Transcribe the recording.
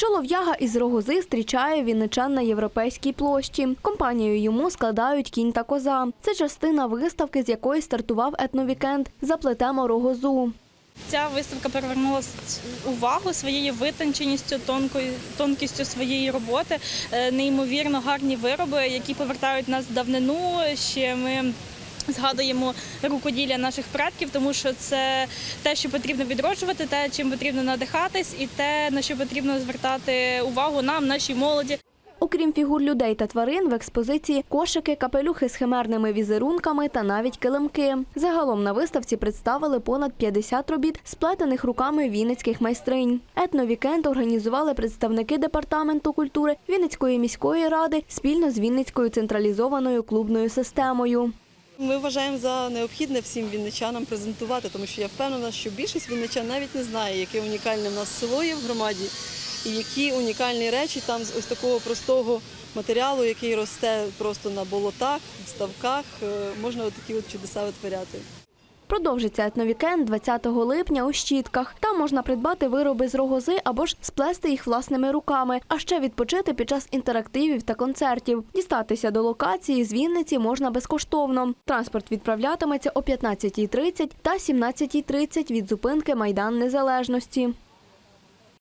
Чолов'яга із Рогози зустрічає вінничан на європейській площі. Компанію йому складають кінь та коза. Це частина виставки, з якої стартував етновікенд «Заплетемо Рогозу». Ця виставка привернула увагу своєю витонченістю, тонкою тонкістю своєї роботи, Е, неймовірно гарні вироби, які повертають нас в давнину. Ще ми. Згадуємо рукоділля наших предків, тому що це те, що потрібно відроджувати, те, чим потрібно надихатись, і те, на що потрібно звертати увагу нам, нашій молоді. Окрім фігур людей та тварин, в експозиції кошики, капелюхи з химерними візерунками та навіть килимки. Загалом на виставці представили понад 50 робіт, сплетених руками вінницьких майстринь. Етновікенд організували представники департаменту культури Вінницької міської ради спільно з Вінницькою централізованою клубною системою. Ми вважаємо за необхідне всім вінничанам презентувати, тому що я впевнена, що більшість вінничан навіть не знає, яке унікальне в нас село є в громаді, і які унікальні речі там з ось такого простого матеріалу, який росте просто на болотах, в ставках, е, можна такі от чудеса витворяти. Продовжиться етновікенд 20 липня у Щітках. Там можна придбати вироби з рогози або ж сплести їх власними руками, а ще відпочити під час інтерактивів та концертів. Дістатися до локації з Вінниці можна безкоштовно. Транспорт відправлятиметься о 15.30 та 17.30 від зупинки Майдан Незалежності.